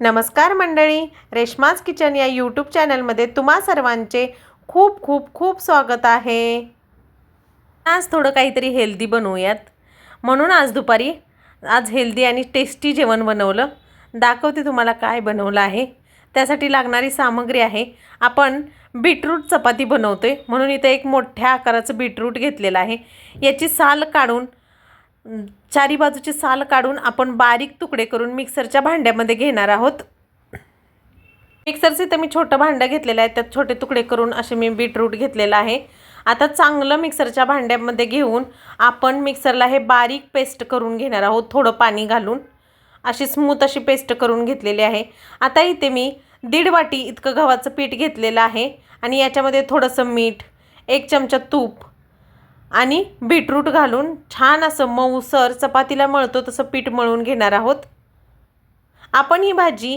नमस्कार मंडळी रेश्माज किचन या यूट्यूब चॅनलमध्ये तुम्हा सर्वांचे खूप खूप खूप स्वागत आहे. आज थोडं काहीतरी हेल्दी बनवूयात. म्हणून आज दुपारी आज हेल्दी आणि टेस्टी जेवण बनवलं. दाखवते तुम्हाला काय बनवलं आहे. त्यासाठी लागणारी सामग्री आहे. आपण बीटरूट चपाती बनवतो आहे म्हणून इथं एक मोठ्या आकाराचं बीटरूट घेतलेलं आहे. याची साल काढून चारी बाजूची साल काढून आपण बारीक तुकडे करून मिक्सरच्या भांड्यामध्ये घेणार आहोत. मिक्सरचे इथं मी छोटं भांडं घेतलेलं आहे. त्यात छोटे तुकडे करून असे मी बीटरूट घेतलेलं आहे. आता चांगलं मिक्सरच्या भांड्यामध्ये घेऊन आपण मिक्सरला हे बारीक पेस्ट करून घेणार आहोत. थोडं पाणी घालून. अशी स्मूथ अशी पेस्ट करून घेतलेली आहे. आता इथे मी दीड वाटी इतकं गव्हाचं पीठ घेतलेलं आहे. आणि याच्यामध्ये थोडंसं मीठ एक चमचा तूप आणि बीटरूट घालून छान असं मऊसर चपातीला मळतो तसं पीठ मळून घेणार आहोत. आपण ही भाजी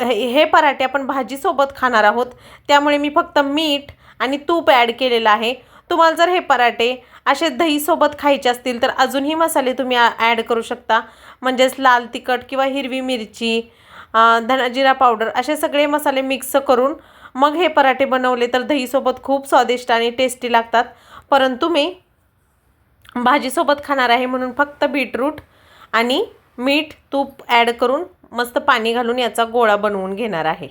हे हे पराठे आपण भाजीसोबत खाणार आहोत. त्यामुळे मी फक्त मीठ आणि तूप ॲड केलेलं आहे. तुम्हाला जर हे पराठे असे दहीसोबत खायचे असतील तर अजूनही मसाले तुम्ही ॲड करू शकता. म्हणजेच लाल तिखट किंवा हिरवी मिरची धनाजिरा पावडर असे सगळे मसाले मिक्स करून मग हे पराठे बनवले तर दहीसोबत खूप स्वादिष्ट आणि टेस्टी लागतात. परंतु मी भाजीसोबत खाणार आहे म्हणून फक्त बीटरूट आणि मीठ तूप ॲड करून मस्त पाणी घालून याचा गोळा बनवून घेणार आहे.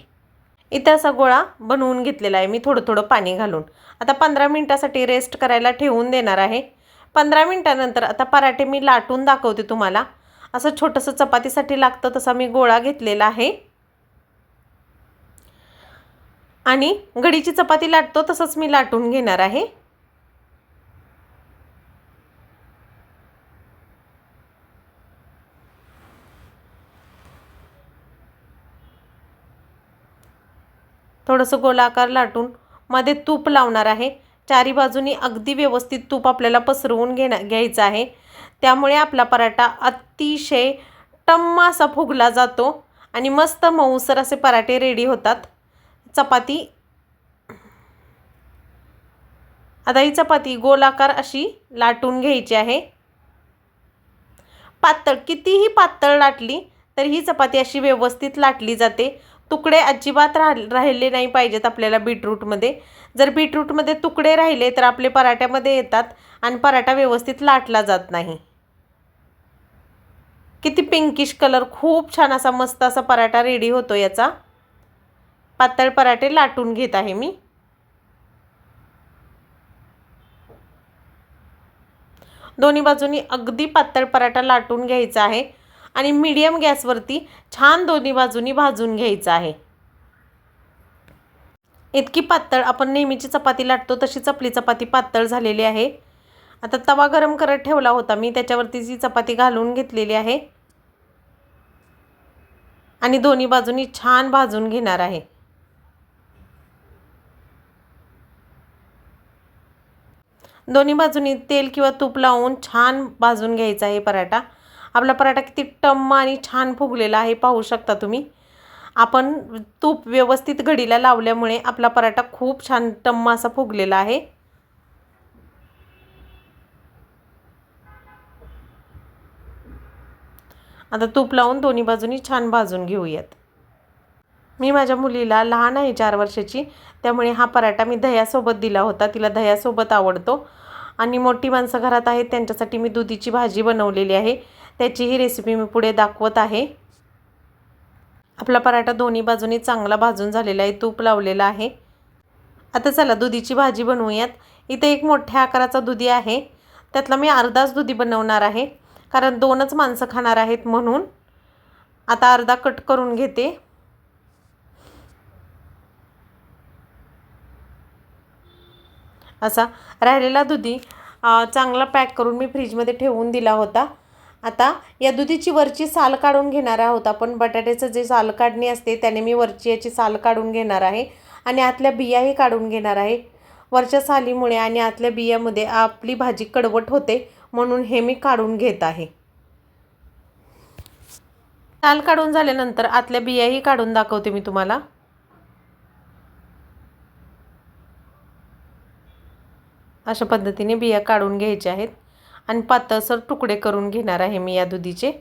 इथं असा गोळा बनवून घेतलेला आहे मी थोडं थोडं पाणी घालून. आता पंधरा मिनटासाठी रेस्ट करायला ठेवून देणार आहे. पंधरा मिनटानंतर आता पराठे मी लाटून दाखवते तुम्हाला. असं छोटंसं चपातीसाठी लागतं तसा मी गोळा घेतलेला आहे. आणि घडीची चपाती लाटतो तसंच मी लाटून घेणार आहे. थोडंसं गोलाकार लाटून मध्ये तूप लावणार आहे. चारी बाजूनी अगदी व्यवस्थित तूप आपल्याला पसरवून घेण्या घ्यायचं आहे. त्यामुळे आपला पराठा अतिशय टम्म असा फुगला जातो आणि मस्त मऊसर असे पराठे रेडी होतात. चपाती. आता ही चपाती गोलाकार अशी लाटून घ्यायची आहे. पातळ कितीही पातळ लाटली तर ही चपाती अशी व्यवस्थित लाटली जाते. तुकडे अजिबात राह राहिले नाही पाहिजेत आपल्याला बीटरूटमध्ये. जर बीटरूटमध्ये तुकडे राहिले तर आपले पराठ्यामध्ये येतात आणि पराठा व्यवस्थित लाटला जात नाही. किती पिंकिश कलर खूप छान असा मस्त असा पराठा रेडी होतो याचा. पातळ पराठे लाटून घेत आहे मी. दोन्ही बाजूनी अगदी पातळ पराठा लाटून घ्यायचा आहे. आणि मीडियम गॅसवरती छान दोन्ही बाजूनी भाजून घ्यायचं आहे. इतकी पातळ आपण नेहमीची चपाती लाटतो तशी चपली चपाती पातळ झालेली आहे. आता तवा गरम करत ठेवला होता मी त्याच्यावरती जी चपाती घालून घेतलेली आहे. आणि दोन्ही बाजूनी छान भाजून घेणार आहे. दोन्ही बाजूनी तेल किंवा तूप लावून छान भाजून घ्यायचा आहे पराठा. आपला पराठा किती टम्म आणि छान फुगलेला आहे पाहू शकता तुम्ही. आपण तूप व्यवस्थित घडीला लावल्यामुळे आपला पराठा खूप छान टम्म असा फुगलेला आहे. आता तूप लावून दोन्ही बाजूनी छान भाजून घेऊयात. मी माझ्या मुलीला लहान आहे चार वर्षाची त्यामुळे हा पराठा मी दह्यासोबत दिला होता तिला दह्यासोबत आवडतो. आणि मोठी माणसं घरात आहेत त्यांच्यासाठी मी दुधीची भाजी बनवलेली आहे. त्याची ही रेसिपी मी पुढे दाखवत आहे. आपला पराठा दोन्ही बाजूनी चांगला भाजून झालेला आहे तूप लावलेला आहे. आता चला दुधीची भाजी बनवूयात. इथे एक मोठ्या आकाराचा दुधी आहे. त्यातला मी अर्धाच दुधी बनवणार आहे कारण दोनच माणसं खाणार आहेत म्हणून. आता अर्धा कट करून घेते. असा राहिलेला दुधी चांगला पॅक करून मी फ्रीजमध्ये ठेवून दिला होता. आता या दुधीची वरची साल काढून घेणार आहोत. आपण बटाट्याचं जे साल काढणी असते त्याने मी वरची याची साल काढून घेणार आहे आणि आतल्या बियाही काढून घेणार आहे. वरच्या सालीमुळे आणि आतल्या बियामध्ये आपली भाजी कडवट होते म्हणून हे मी काढून घेत आहे. साल काढून झाल्यानंतर आतल्या बियाही काढून दाखवते मी तुम्हाला. अशा पद्धतीने बिया काढून घ्यायच्या आहेत. आणि पातळसर तुकडे करून घेणार आहे मी या दुधीचे.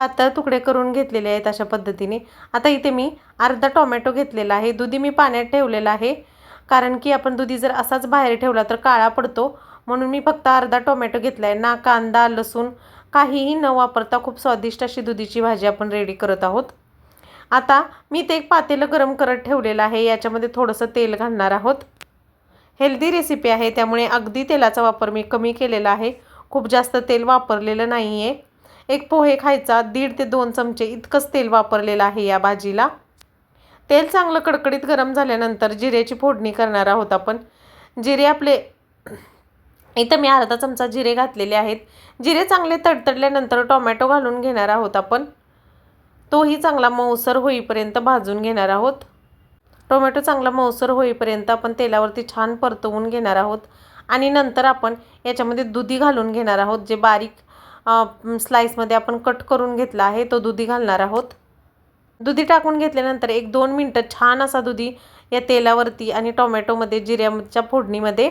पातळ तुकडे करून घेतलेले आहेत अशा पद्धतीने. आता इथे मी अर्धा टोमॅटो घेतलेला आहे. दुधी मी पाण्यात ठेवलेला आहे. कारण की आपण दुधी जर असाच बाहेर ठेवला तर काळा पडतो. म्हणून मी फक्त अर्धा टोमॅटो घेतला आहे ना कांदा लसूण काहीही न वापरता खूप स्वादिष्ट अशी दुधीची भाजी आपण रेडी करत आहोत. आता मी ते एक पातेलं गरम करत ठेवलेलं आहे. याच्यामध्ये थोडंसं तेल घालणार आहोत. हेल्दी रेसिपी आहे त्यामुळे अगदी तेलाचा वापर मी कमी केलेला आहे. खूप जास्त तेल वापरलेलं नाही आहे एक पोहे खायचा दीड ते दोन चमचे इतकंच तेल वापरलेलं आहे या भाजीला. तेल चांगलं कडकडीत गरम झाल्यानंतर जिऱ्याची फोडणी करणार आहोत आपण. जिरे आपले इथं मी अर्धा चमचा जिरे घातलेले आहेत. जिरे चांगले तडतडल्यानंतर टोमॅटो घालून घेणार आहोत आपण. तोही चांगला मऊसर होईपर्यंत भाजून घेणार आहोत. टोमॅटो चांगला मऊसर होईपर्यंत आपण तेलावरती छान परतवून घेणार आहोत. आणि नंतर आपण याच्यामध्ये दुधी घालून घेणार आहोत जे बारीक स्लाईसमध्ये आपण कट करून घेतला आहे तो दुधी घालणार आहोत. दुधी टाकून घेतल्यानंतर एक दोन मिनटं छान असा दुधी या तेलावरती आणि टोमॅटोमध्ये जिऱ्याच्या फोडणीमध्ये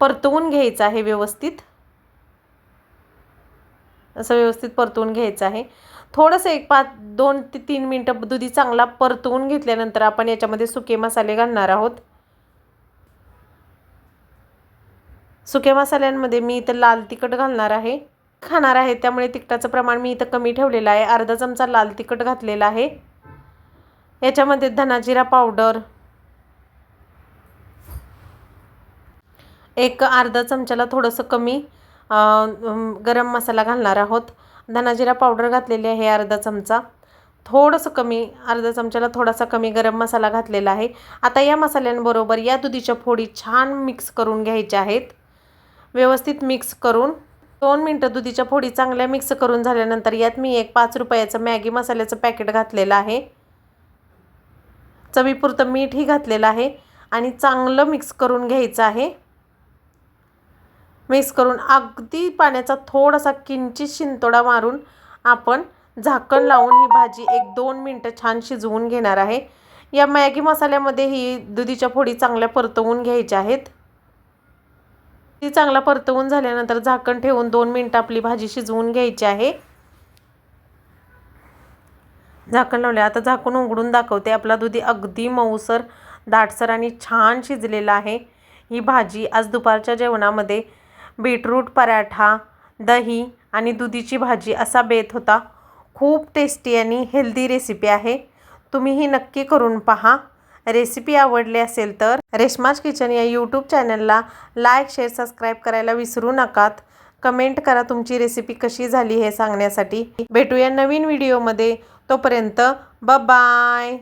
परतवून घ्यायचं आहे व्यवस्थित. असं व्यवस्थित परतवून घ्यायचं आहे. थोडंसं एक पाच दोन ते तीन मिनटं दुधी चांगला परतवून घेतल्यानंतर आपण याच्यामध्ये सुके मसाले घालणार आहोत. सुक्या मसाल्यांमध्ये मी इथं लाल तिखट घालणार आहे. खाणार आहे त्यामुळे तिखटाचं प्रमाण मी इथं कमी ठेवलेलं आहे. अर्धा चमचा लाल तिखट घातलेला आहे. याच्यामध्ये धनाजिरा पावडर एक अर्धा चमच्याला थोडंसं कमी गरम मसाला घालणार आहोत. धनाजिरा पावडर घातलेली आहे अर्धा चमचा. थोडंसं कमी अर्धा चमच्याला थोडासा कमी गरम मसाला घातलेला आहे. आता या मसाल्यांबरोबर या दुधीच्या फोडी छान मिक्स करून घ्यायच्या आहेत. व्यवस्थित मिक्स करून दोन मिनटं दुधीच्या फोडी चांगल्या मिक्स करून झाल्यानंतर यात मी एक पाच रुपयाचं मॅगी मसाल्याचं पॅकेट घातलेलं आहे. चवीपुरतं मीठही घातलेलं आहे आणि चांगलं मिक्स करून घ्यायचं आहे. मिक्स करून अगदी पाण्याचा थोडासा किंचित शिंतोडा मारून आपण झाकण लावून ही भाजी एक दोन मिनटं छान शिजवून घेणार आहे. या मॅगी मसाल्यामध्ये ही दुधीच्या फोडी चांगल्या परतवून घ्यायच्या आहेत. ती चांगला परतवून झाल्यानंतर झाकण ठेवून दोन मिनटं आपली भाजी शिजवून घ्यायची आहे. झाकण लावले. आता झाकून उघडून दाखवते. आपला दुधी अगदी मऊसर दाटसर आणि छान शिजलेला आहे. ही भाजी आज दुपारच्या जेवणामध्ये बीटरूट पराठा दही आणि दुधीची भाजी असा बेत होता. खूप टेस्टी आणि हेल्दी रेसिपी आहे. तुम्ही ही नक्की करून पहा. रेसिपी आवडली असेल तर रेशमाज किचन या यूट्यूब चॅनलला लाईक शेअर सबस्क्राईब करायला विसरू नकात. कमेंट करा तुमची रेसिपी कशी झाली हे सांगण्यासाठी. भेटूया नवीन व्हिडिओमध्ये तोपर्यंत बाय